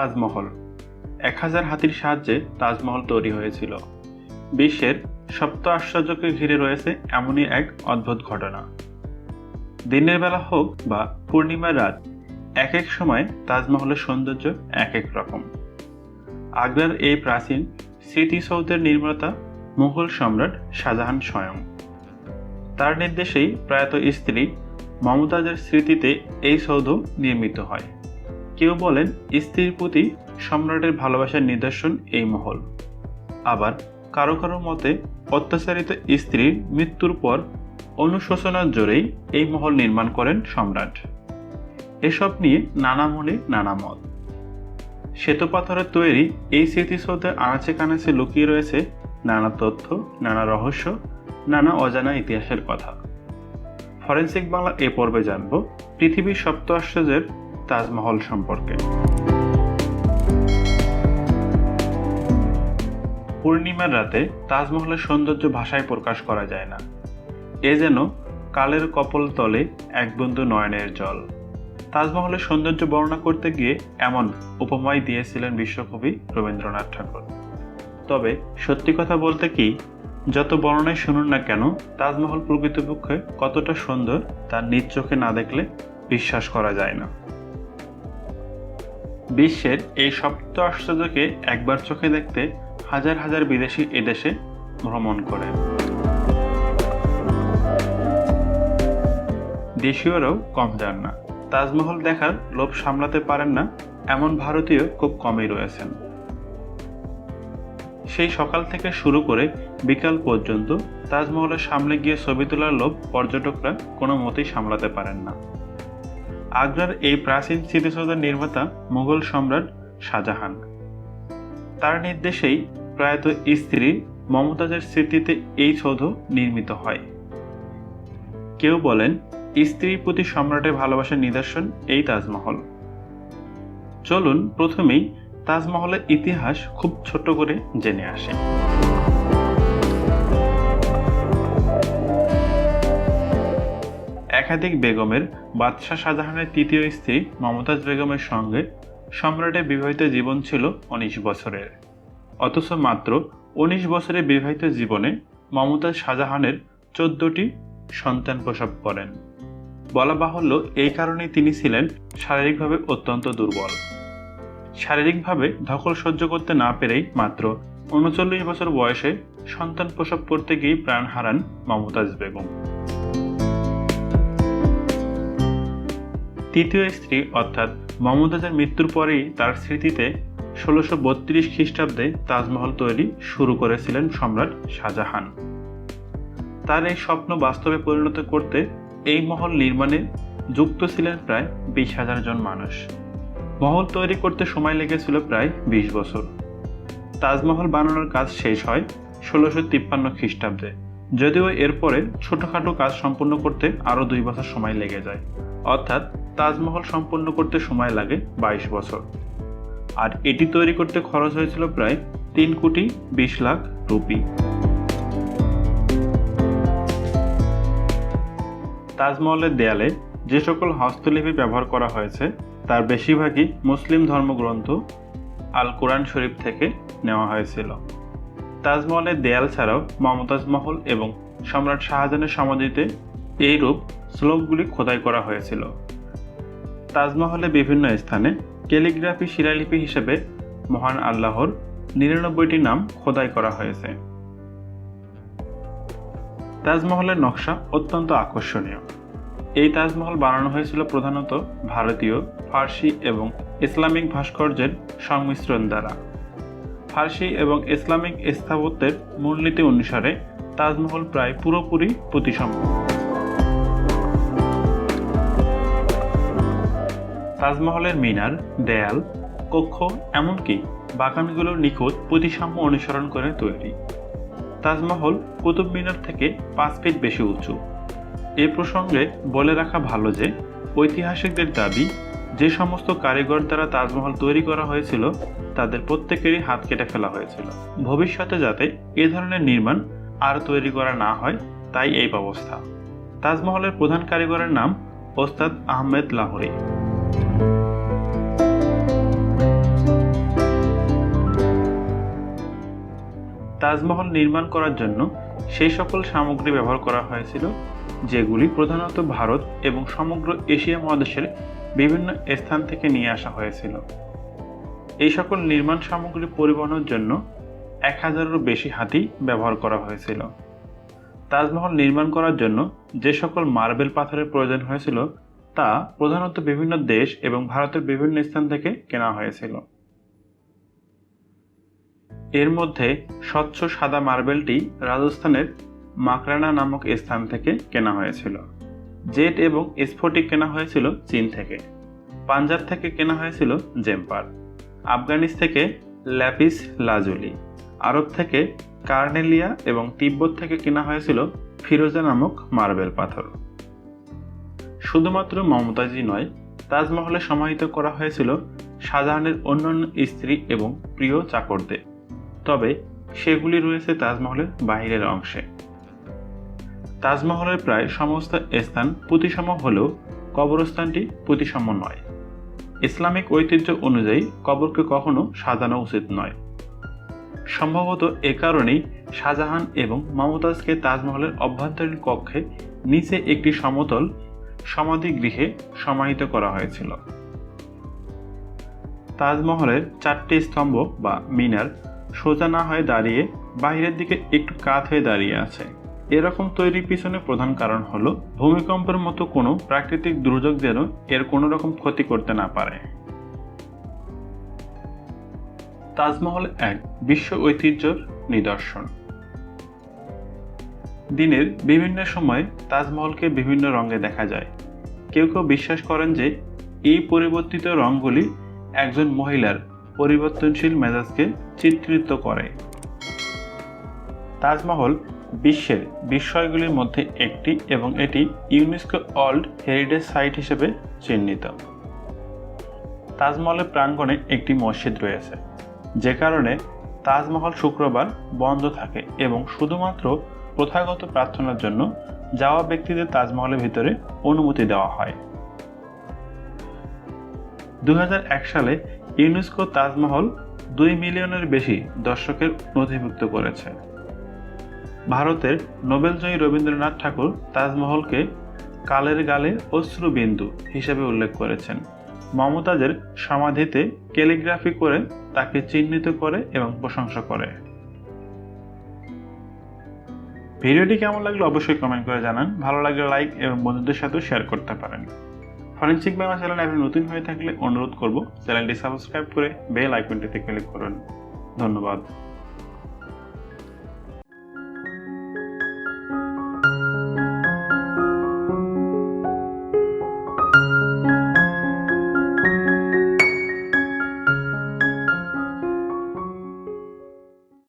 তাজমহল। এক হাজার হাতির সাহায্যে তাজমহল তৈরি হয়েছিল। বিশ্বের সপ্ত আশ্চর্যকে ঘিরে রয়েছে এমনই এক অদ্ভুত ঘটনা। দিনের বেলা হোক বা পূর্ণিমার রাত, এক এক সময় তাজমহলের সৌন্দর্য এক এক রকম। আগ্রার এই প্রাচীন স্মৃতিসৌধের নির্মাতা মুঘল সম্রাট শাহজাহান স্বয়ং। তার নির্দেশেই প্রয়াত স্ত্রী মমতাজের স্মৃতিতে এই সৌধ নির্মিত হয়। কেউ বলেন স্ত্রীর প্রতি সম্রাটের ভালোবাসার নিদর্শন এই মহল। আবার কারও কারও মতে অত্যাচারিত স্ত্রীর মৃত্যুর পর অনুশোচনার জোরেই এই মহল নির্মাণ করেন সম্রাট। এসব নিয়ে নানা মনে নানা মত। শ্বেতপাথরের তৈরি এই স্মৃতিসৌধের আনাচে কানাচে লুকিয়ে রয়েছে নানা তথ্য, নানা রহস্য, নানা অজানা ইতিহাসের কথা। ফরেন্সিক বাংলা এ পর্বে জানব, পৃথিবীর সপ্ত আশ্চর্যের তাজমহল সম্পর্কে। পূর্ণিমার রাতে তাজমহলের সৌন্দর্য ভাষায় প্রকাশ করা যায় না। এ যেন কালের কপল তলে এক বিন্দু নয়নের জল। তাজমহলের সৌন্দর্য বর্ণনা করতে গিয়ে এমন উপমায় দিয়েছিলেন বিশ্বকবি রবীন্দ্রনাথ ঠাকুর। তবে সত্যি কথা বলতে কি, যত বর্ণনায় শুনুন না কেন, তাজমহল প্রকৃতপক্ষে কতটা সুন্দর তার নিজ চোখে না দেখলে বিশ্বাস করা যায় না। বিশ্বের এই সপ্ত আশ্চর্যকে একবার চোখে দেখতে হাজার হাজার বিদেশি এদেশে ভ্রমণ করে। দেশীয়রাও কম যান না। তাজমহল দেখার লোভ সামলাতে পারেন না এমন ভারতীয় খুব কমই রয়েছেন। সেই সকাল থেকে শুরু করে বিকাল পর্যন্ত তাজমহলের সামনে গিয়ে ছবি তোলার লোভ পর্যটকরা কোনো মতেই সামলাতে পারেন না। আগ্রার এই প্রাচীন স্মৃতিসৌধের নির্মাতা মুঘল সম্রাট শাহজাহান। তার নির্দেশেই প্রয়াত স্ত্রী মমতাজের স্মৃতিতে এই সৌধ নির্মিত হয়। কেউ বলেন স্ত্রীর প্রতি সম্রাটের ভালোবাসার নিদর্শন এই তাজমহল। চলুন প্রথমেই তাজমহলের ইতিহাস খুব ছোট করে জেনে আসে। একাধিক বেগমের বাদশাহ শাহজাহানের তৃতীয় স্ত্রী মমতাজ বেগমের সঙ্গে সম্রাটের বিবাহিত জীবন ছিল উনিশ বছরের। অথচ মাত্র উনিশ বছরের বিবাহিত জীবনে মমতাজ শাহজাহানের চোদ্দটি সন্তান প্রসব করেন। বলা বাহুল্য এই কারণেই তিনি ছিলেন শারীরিকভাবে অত্যন্ত দুর্বল। শারীরিকভাবে ধকল সহ্য করতে না পেরেই মাত্র উনচল্লিশ বছর বয়সে সন্তান প্রসব করতে গিয়ে প্রাণ হারান মমতাজ বেগম। তৃতীয় স্ত্রী অর্থাৎ মমতাজের মৃত্যুর পরেই তার স্মৃতিতে ষোলোশো বত্রিশ খ্রিস্টাব্দে তাজমহল তৈরি শুরু করেছিলেন সম্রাট শাহজাহান। তার এই স্বপ্ন বাস্তবে পরিণত করতে এই মহল নির্মাণে যুক্ত ছিলেন প্রায় বিশ হাজার জন মানুষ। মহল তৈরি করতে সময় লেগেছিল প্রায় বিশ বছর। তাজমহল বানানোর কাজ শেষ হয় ষোলোশো তিপ্পান্ন খ্রিস্টাব্দে, যদিও এরপরে ছোটখাটো কাজ সম্পূর্ণ করতে আরও দুই বছর সময় লেগে যায়। অর্থাৎ তাজমহল সম্পূর্ণ করতে সময় লাগে বাইশ বছর। আর এটি তৈরি করতে খরচ হয়েছিল প্রায় তিন কোটি বিশ লাখ রুপি। তাজমহলের দেয়ালে যে সকল হস্তলিপি ব্যবহার করা হয়েছে, তার বেশিরভাগই মুসলিম ধর্মগ্রন্থ আল কোরআন শরীফ থেকে নেওয়া হয়েছিল। তাজমহলের দেয়াল ছাড়াও মমতাজ মহল এবং সম্রাট শাহজাহানের সমাধিতে এইরূপ শ্লোকগুলি খোদাই করা হয়েছিল। তাজমহলের বিভিন্ন স্থানে ক্যালিগ্রাফি শিলালিপি হিসেবে মহান আল্লাহর নিরানব্বইটি নাম খোদাই করা হয়েছে। তাজমহলের নকশা অত্যন্ত আকর্ষণীয়। এই তাজমহল বানানো হয়েছিল প্রধানত ভারতীয়, ফার্সি এবং ইসলামিক ভাস্কর্যের সংমিশ্রণ দ্বারা। ফার্সি এবং ইসলামিক স্থাপত্যের মূলনীতি অনুসারে তাজমহল প্রায় পুরোপুরি প্রতিসম তাজমহলের মিনার, দেয়াল, কক্ষ, এমনকি বাগানগুলোর নিখুঁত প্রতিসাম্য অনুসরণ করে তৈরি। তাজমহল কুতুব মিনার থেকে পাঁচ ফিট বেশি উঁচু। এ প্রসঙ্গে বলে রাখা ভালো যে, ঐতিহাসিকদের দাবি, যে সমস্ত কারিগর দ্বারা তাজমহল তৈরি করা হয়েছিল, তাদের প্রত্যেকেরই হাত কেটে ফেলা হয়েছিল। ভবিষ্যতে যাতে এ ধরনের নির্মাণ আর তৈরি করা না হয়, তাই এই ব্যবস্থা। তাজমহলের প্রধান কারিগরের নাম ওস্তাদ আহমেদ লাহোরি। তাজমহল নির্মাণ করার জন্য সেই সকল সামগ্রী ব্যবহার করা হয়েছিল, যেগুলি প্রধানত ভারত এবং সমগ্র এশিয়া মহাদেশের বিভিন্ন স্থান থেকে নিয়ে আসা হয়েছিল। এই সকল নির্মাণ সামগ্রী পরিবহনের জন্য এক হাজারেরও বেশি হাতি ব্যবহার করা হয়েছিল। তাজমহল নির্মাণ করার জন্য যে সকল মার্বেল পাথরের প্রয়োজন হয়েছিল তা প্রধানত বিভিন্ন দেশ এবং ভারতের বিভিন্ন স্থান থেকে কেনা হয়েছিল। এর মধ্যে স্বচ্ছ সাদা মার্বেলটি রাজস্থানের মাকরানা নামক স্থান থেকে কেনা হয়েছিল। জেট এবং স্ফটিক কেনা হয়েছিল চীন থেকে। পাঞ্জাব থেকে কেনা হয়েছিল জেম্পার। আফগানিস থেকে ল্যাপিস লাজুলি। আরব থেকে কার্নেলিয়া এবং তিব্বত থেকে কেনা হয়েছিল ফিরোজা নামক মার্বেল পাথর। শুধুমাত্র মমতাজই নয়, তাজমহলে সমাহিত করা হয়েছিল শাহজাহানের অন্যান্য স্ত্রী এবং প্রিয় চাকরদের। তবে সেগুলি রয়েছে তাজমহলের বাহিরের অংশে। তাজমহলের প্রায় সমস্ত স্থান প্রতিসম হলেও কবরস্থানটি প্রতিসম নয়। ইসলামিক ঐতিহ্য অনুযায়ী কবরকে কখনো সাজানো উচিত নয়। সম্ভবত এ কারণেই শাহজাহান এবং মমতাজকে তাজমহলের অভ্যন্তরীণ কক্ষে নিচে একটি সমতল সমাধি গৃহে সমাহিত করা হয়েছিল। তাজমহলের চারটি স্তম্ভ বা মিনার সোজা না হয়ে দাঁড়িয়ে বাইরের দিকে একটু কাত হয়ে দাঁড়িয়ে আছে। এরকম তৈরির পিছনে প্রধান কারণ হলো, ভূমিকম্পের মতো কোনো প্রাকৃতিক দুর্যোগ যেন এর কোনো রকম ক্ষতি করতে না পারে। তাজমহল এক বিশ্ব ঐতিহ্যর নিদর্শন। দিনের বিভিন্ন সময় তাজমহলকে বিভিন্ন রঙে দেখা যায়। কেউ কেউ বিশ্বাস করেন যে এই পরিবর্তিত রঙগুলি একজন মহিলার পরিবর্তনশীল মেজাজকে চিত্রিত করে। তাজমহল বিশ্বের বিস্ময়গুলির মধ্যে একটি এবং এটি ইউনেস্কো ওয়ার্ল্ড হেরিটেজ সাইট হিসেবে চিহ্নিত। তাজমহলের প্রাঙ্গণে একটি মসজিদ রয়েছে, যে কারণে তাজমহল শুক্রবার বন্ধ থাকে এবং শুধুমাত্র প্রথাগত প্রার্থনার জন্য যাওয়া ব্যক্তিদের তাজমহলের ভিতরে অনুমতি দেওয়া হয়। দু হাজার এক সালে ইউনেস্কো তাজমহল দুই মিলিয়নের বেশি দর্শকের নথিভুক্ত করেছে। ভারতের নোবেলজয়ী রবীন্দ্রনাথ ঠাকুর তাজমহলকে কালের গালে অশ্রুবিন্দু হিসেবে উল্লেখ করেছেন। মমতাজের সমাধিতে ক্যালিগ্রাফি করে তাকে চিহ্নিত করে এবং প্রশংসা করে। ভিডিওটি কেমন লাগল অবশ্যই কমেন্ট করে জানান। ভালো লাগলে লাইক এবং বন্ধুদের সাথেও শেয়ার করতে পারেন। ফরেন্সিক বাংলা চ্যানেল আপনি নতুন হয়ে থাকলে অনুরোধ করব চ্যানেলটি সাবস্ক্রাইব করে বেল আইকনটিতে ক্লিক করুন। ধন্যবাদ।